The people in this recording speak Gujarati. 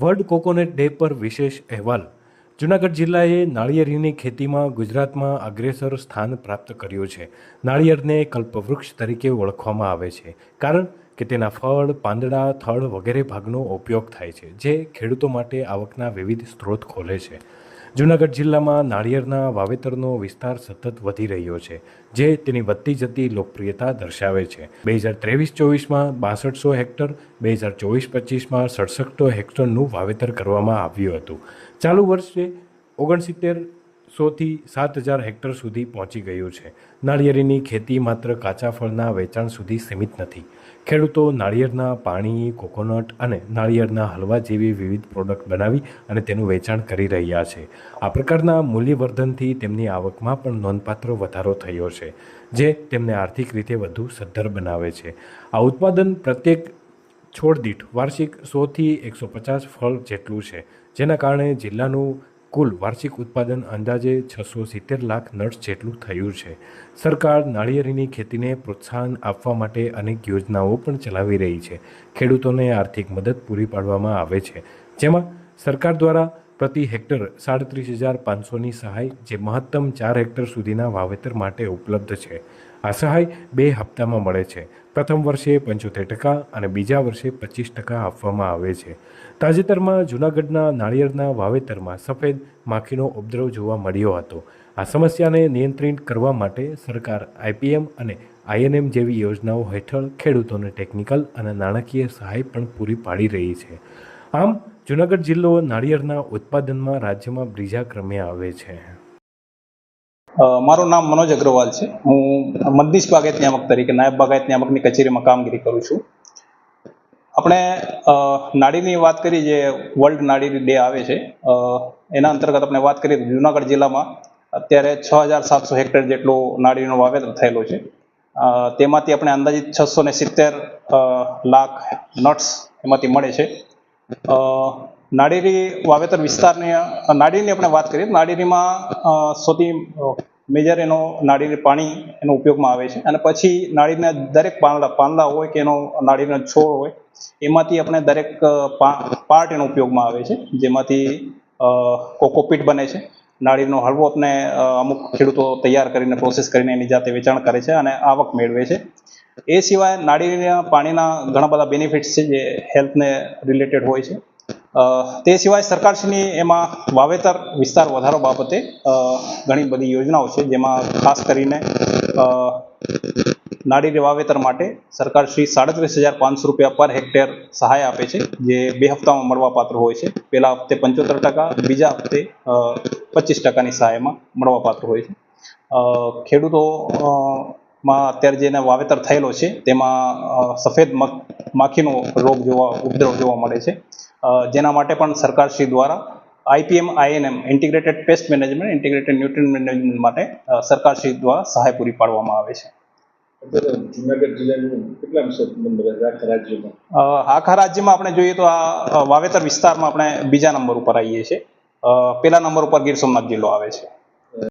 વર્લ્ડ કોકોનટ ડે પર વિશેષ અહેવાલ. જૂનાગઢ જિલ્લાએ નાળિયેરીની ખેતીમાં ગુજરાતમાં અગ્રેસર સ્થાન પ્રાપ્ત કર્યું છે. નાળિયેરને કલ્પવૃક્ષ તરીકે ઓળખવામાં આવે છે, કારણ કે તેના ફળ, પાંદડા, થળ વગેરે ભાગનો ઉપયોગ થાય છે, જે ખેડૂતો માટે આવકના વિવિધ સ્ત્રોત ખોલે છે. જૂનાગઢ જિલ્લામાં નાળિયેરના વાવેતરનો વિસ્તાર સતત વધી રહ્યો છે, જે તેની વધતી જતી લોકપ્રિયતા દર્શાવે છે. બે હજાર ત્રેવીસ ચોવીસમાં બાસઠસો હેક્ટર, બે હજાર ચોવીસ પચીસમાં સડસઠસો હેક્ટરનું વાવેતર કરવામાં આવ્યું હતું. ચાલુ વર્ષે ઓગણસિત્તેર સોથી સાત હજાર હેક્ટર સુધી પહોંચી ગયું છે. નાળિયેરીની ખેતી માત્ર કાચા ફળના વેચાણ સુધી સીમિત નથી. ખેડૂતો નાળિયેરના પાણી, કોકોનટ અને નાળિયેરના હલવા જેવી વિવિધ પ્રોડક્ટ બનાવી અને તેનું વેચાણ કરી રહ્યા છે. આ પ્રકારના મૂલ્યવર્ધનથી તેમની આવકમાં પણ નોંધપાત્ર વધારો થયો છે, જે તેમને આર્થિક રીતે વધુ સદ્ધર બનાવે છે. આ ઉત્પાદન પ્રત્યેક છોડ દીઠ વાર્ષિક સોથી એકસો પચાસ ફળ જેટલું છે, જેના કારણે જિલ્લાનું કુલ વાર્ષિક ઉત્પાદન અંદાજે છસો સિત્તેર લાખ નટ્સ જેટલું થયું છે. સરકાર નાળિયેરીની ખેતીને પ્રોત્સાહન આપવા માટે અનેક યોજનાઓ પણ ચલાવી રહી છે. ખેડૂતોને આર્થિક મદદ પૂરી પાડવામાં આવે છે. જેમાં સરકાર દ્વારા પ્રતિ હેક્ટર સાડત્રીસ હજાર પાંચસોની સહાય, જે મહત્તમ ચાર હેક્ટર સુધીના વાવેતર માટે ઉપલબ્ધ છે. આ સહાય બે હપ્તામાં મળે છે. પ્રથમ વર્ષે પંચોતેર ટકા અને બીજા વર્ષે પચીસ ટકા આપવામાં આવે છે. તાજેતરમાં જૂનાગઢના નાળિયેરના વાવેતરમાં સફેદ માખીનો ઉપદ્રવ જોવા મળ્યો હતો. આ સમસ્યાને નિયંત્રિત કરવા માટે સરકાર આઈપીએમ અને આઈએનએમ જેવી યોજનાઓ હેઠળ ખેડૂતોને ટેકનિકલ અને નાણાકીય સહાય પણ પૂરી પાડી રહી છે. આમ, જૂનાગઢ જિલ્લો નાળિયેરના ઉત્પાદનમાં રાજ્યમાં બીજા ક્રમે આવે છે. મારું નામ મનોજ અગ્રવાલ છે. હું મદદીશ બાગાયત નિયામક તરીકે, નાયબ બાગાયત નિયામકની કચેરીમાં કામગીરી કરું છું. આપણે નાડીની વાત કરી, જે વર્લ્ડ નાળીની ડે આવે છે એના અંતર્ગત આપણે વાત કરીએ જુનાગઢ જિલ્લામાં અત્યારે છ હજાર સાતસો હેક્ટર જેટલો નાળીનું વાવેતર થયેલું છે. તેમાંથી આપણે અંદાજિત છસો ને સિત્તેર લાખ નટ્સ એમાંથી મળે છે. નાળિયેરી વાવેતર વિસ્તારની નાળિયેરીની આપણે વાત કરીએ નાળિયેરીમાં સૌથી મેજર એનો નાળિયેરી પાણી એનો ઉપયોગમાં આવે છે. અને પછી નાળિયેરના દરેક પાંદડા પાંદડા હોય કે એનો નાળિયેરનો છોડ હોય, એમાંથી આપણે દરેક પાર્ટ એનો ઉપયોગમાં આવે છે. જેમાંથી કોકોપીટ બને છે. નાળિયેરનો હળવો આપણે અમુક ખેડૂતો તૈયાર કરીને પ્રોસેસ કરીને એની જાતે વેચાણ કરે છે અને આવક મેળવે છે. એ સિવાય નાળિયેરના પાણીના ઘણા બધા બેનિફિટ્સ છે જે હેલ્થને રિલેટેડ હોય છે. તે સિવાય સરકારશ્રીની એમાં વાવેતર વિસ્તાર વધારો બાબતે ઘણી બધી યોજનાઓ છે, જેમાં ખાસ કરીને નાળીરે વાવેતર માટે સરકારશ્રી સાડત્રીસ હજાર પાંચસો રૂપિયા પર હેક્ટેર સહાય આપે છે, જે બે હપ્તામાં મળવાપાત્ર હોય છે. પહેલા હપ્તે પંચોતેર ટકા, બીજા હપ્તે પચીસ ટકાની સહાયમાં મળવાપાત્ર હોય છે. ખેડૂતો માં અત્યારે જેને વાવેતર થયેલો છે તેમાં સફેદ માખીનો રોગ જોવા ઉપદ્રવ જોવા મળે છે. જેના માટે પણ સરકારશ્રી દ્વારા IPM INM integrated pest management integrated nutrition management માટે સરકારશ્રી દ્વારા સહાય પૂરી પાડવામાં આવે છે. આખા રાજ્યમાં? આપણે જોઈએ તો આ વાવેતર વિસ્તારમાં આપણે બીજા નંબર ઉપર આવીએ છીએ. પહેલા નંબર ઉપર ગીર સોમનાથ જિલ્લો આવે છે.